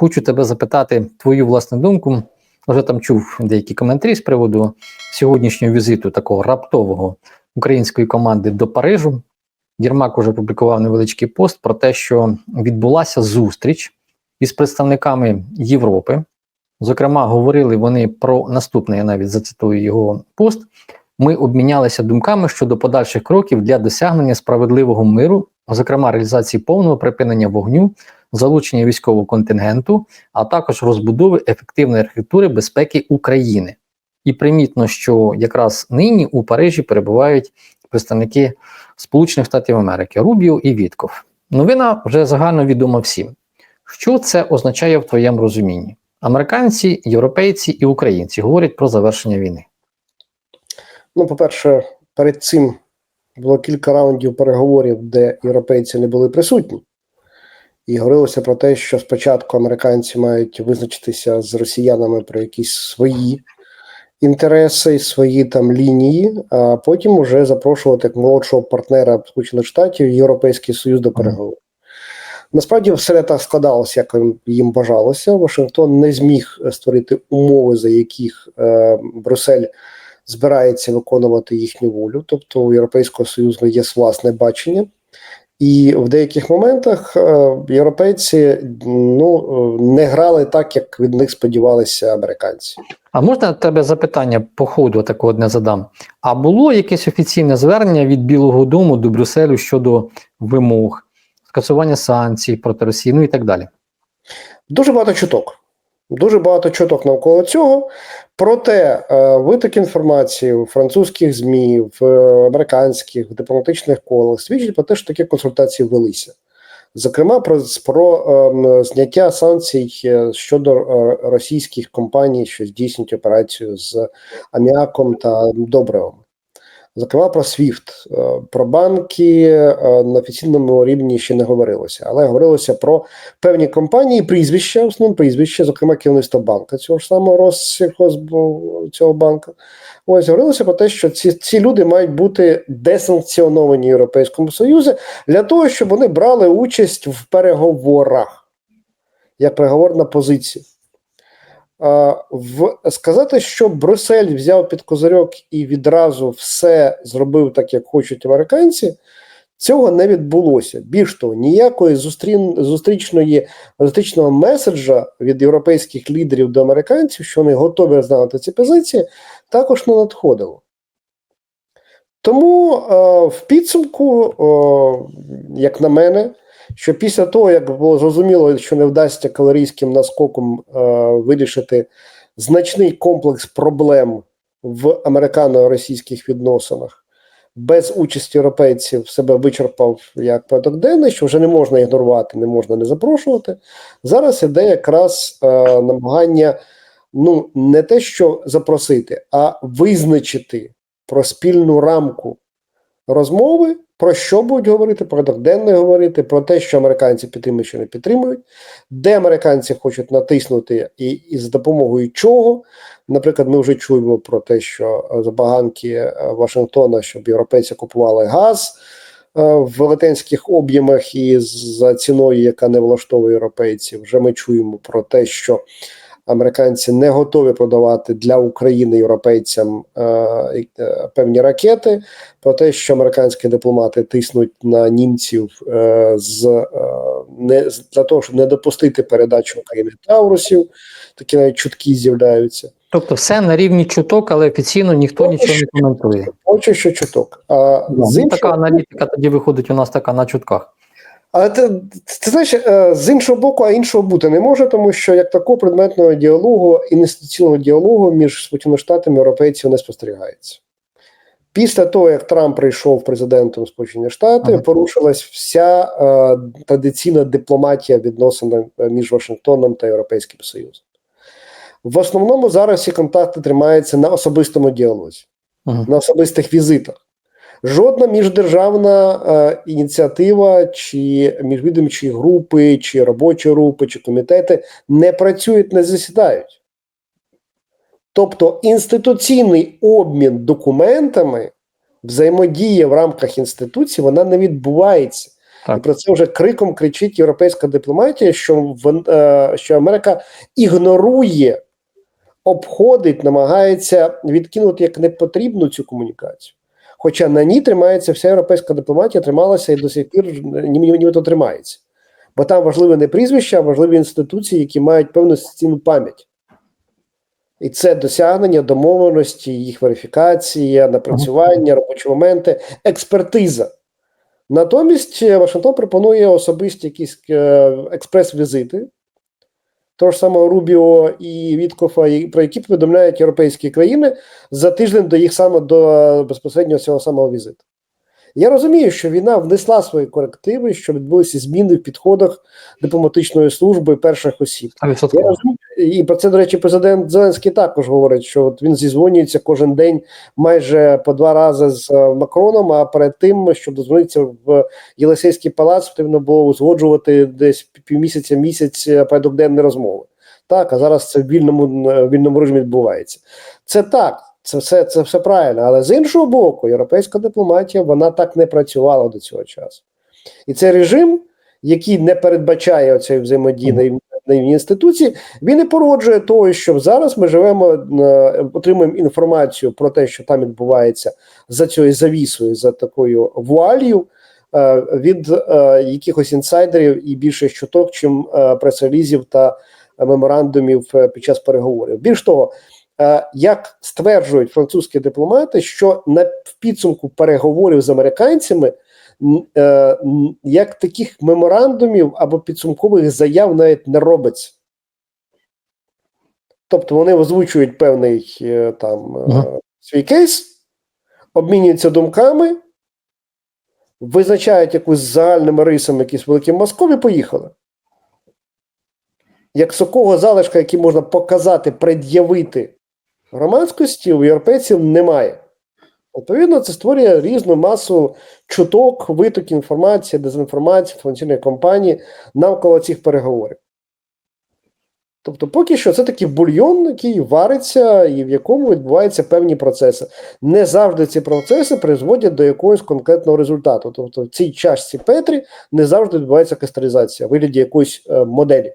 хочу тебе запитати твою власну думку. Вже там чув деякі коментарі з приводу сьогоднішнього візиту такого раптового української команди до Парижу. Єрмак уже публікував невеличкий пост про те, що відбулася зустріч із представниками Європи. Зокрема, говорили вони про наступне, я навіть зацитую його пост. Ми обмінялися думками щодо подальших кроків для досягнення справедливого миру, зокрема реалізації повного припинення вогню, залучення військового контингенту, а також розбудови ефективної архітектури безпеки України. І примітно, що якраз нині у Парижі перебувають представники Сполучених Штатів Америки Рубіо і Вітков. Новина вже загально відома всім. Що це означає в твоєму розумінні? Американці, європейці і українці говорять про завершення війни. Ну, по-перше, перед цим було кілька раундів переговорів, де європейці не були присутні. І говорилося про те, що спочатку американці мають визначитися з росіянами про якісь свої інтереси, свої там лінії, а потім уже запрошувати як молодшого партнера Сполучених Штатів Європейський Союз до переговорів. Насправді все так складалося, як їм бажалося. Вашингтон не зміг створити умови, за яких е, Брюссель збирається виконувати їхню волю. Тобто у Європейського Союзу є власне бачення. І в деяких моментах е, європейці ну не грали так, як від них сподівалися американці. А можна тебе запитання по ходу такого не задам? А було якесь офіційне звернення від Білого Дому до Брюсселю щодо вимог, скасування санкцій проти Росії, ну і так далі? Дуже багато чуток. Дуже багато чуток навколо цього. Проте е, виток інформації в французьких ЗМІ, в американських в дипломатичних колах свідчить про те, що такі консультації велися. Зокрема, про про е, зняття санкцій щодо е, російських компаній, що здійснюють операцію з аміаком та добривом. Зокрема, про SWIFT. про банки на офіційному рівні ще не говорилося, але говорилося про певні компанії, прізвища, основним прізвища, зокрема керівництво банка, цього ж самого Россельхозбу, цього банку. Ось говорилося про те, що ці ці люди мають бути десанкціоновані Європейському Союзі для того, щоб вони брали участь в переговорах як переговорна позиція. В сказати, що Брюссель взяв під козирьок і відразу все зробив так, як хочуть американці, цього не відбулося. Більш того, ніякої зустрін, зустрічної зустрічного меседжа від європейських лідерів до американців, що вони готові знати ці позиції, також не надходило. Тому е, в підсумку, е, як на мене, що після того, як було зрозуміло, що не вдасться калорійським наскоком е, вирішити значний комплекс проблем в американо-російських відносинах, без участі європейців себе вичерпав як порядок денний, що вже не можна ігнорувати, не можна не запрошувати. Зараз іде якраз е, намагання ну не те, що запросити, а визначити про спільну рамку розмови. Про що будуть говорити, про денне говорити, про те, що американці підтримують, що не підтримують, де американці хочуть натиснути, і, і з допомогою чого. Наприклад, ми вже чуємо про те, що забаганки Вашингтона, щоб європейці купували газ в велетенських об'ємах і за ціною, яка не влаштовує європейців. Вже ми чуємо про те, що американці не готові продавати для України європейцям е, е, певні ракети. Про те, що американські дипломати тиснуть на німців е, з е, не для того, щоб не допустити передачу України Таурусів, такі навіть чутки з'являються. Тобто, все на рівні чуток, але офіційно ніхто Поки нічого не коментує. Поки що чуток. А Да, з ну, іншого- така аналітика тоді виходить у нас така на чутках. Але ти, ти знаєш, е, з іншого боку, а іншого бути не може, тому що як такого предметного діалогу, інвестиційного діалогу між Сполученими Штатами і європейців не спостерігається. Після того, як Трамп прийшов президентом Сполучені Штати, Ага. порушилась вся е, традиційна дипломатія відносин е, між Вашингтоном та Європейським Союзом. В основному зараз ці контакти тримаються на особистому діалозі, Мгм. на особистих візитах. Жодна міждержавна е, ініціатива, чи міжвідомчі групи, чи робочі групи, чи комітети не працюють, не засідають. Тобто інституційний обмін документами, взаємодія в рамках інституції, вона не відбувається. Так. І про це вже криком кричить європейська дипломатія, що, е, що Америка ігнорує, обходить, намагається відкинути як непотрібну цю комунікацію. Хоча на ній тримається вся європейська дипломатія, трималася і до сих пір нібито тримається. Бо там важливе не прізвище, а важливі інституції, які мають певну стіну пам'ять. І це досягнення домовленості, їх верифікація, напрацювання, робочі моменти, експертиза. Натомість е, Вашингтон пропонує особисті якісь е, експрес-візити того ж самого Рубіо і Віткофа, про які повідомляють європейські країни за тиждень до їх саме до безпосереднього безпосередньо цього самого візиту. Я розумію, що війна внесла свої корективи, що відбулися зміни в підходах дипломатичної служби перших осіб. Я 100%. розумію, і про це, до речі, президент Зеленський також говорить, що от він зізвонюється кожен день майже по два рази з е, Макроном. А перед тим, щоб дозвонитися в Єлисейський палац, потрібно було узгоджувати десь півмісяця місяць е, порядок денної розмови. Так, а зараз це в вільному е, в вільному режимі відбувається. Це так, це все, це все правильно. Але з іншого боку, європейська дипломатія вона так не працювала до цього часу. І цей режим, який не передбачає цієї взаємодії на рівні- інституції, він і породжує того, що зараз ми живемо, е, отримуємо інформацію про те, що там відбувається за цією завісою, за такою вуалью. е, Від е, якихось інсайдерів і більше чуток, чим прес-релізів та меморандумів під час переговорів. Більш того, як стверджують французькі дипломати, що на в підсумку переговорів з американцями е, як таких меморандумів або підсумкових заяв навіть не робиться. Тобто вони озвучують певний е, там е, Мгм. свій кейс, обмінюються думками, визначають якусь загальними рисами якісь великі Москові, поїхали. Як сокого залишка, який можна показати, пред'явити громадськості, у європейців немає. Відповідно, це створює різну масу чуток, виток інформації, дезінформації, інформаційної кампанії навколо цих переговорів. Тобто, поки що це такий бульйон, який вариться і в якому відбуваються певні процеси. Не завжди ці процеси призводять до якогось конкретного результату. Тобто, в цій чашці Петрі не завжди відбувається кристалізація в вигляді якоїсь е, моделі.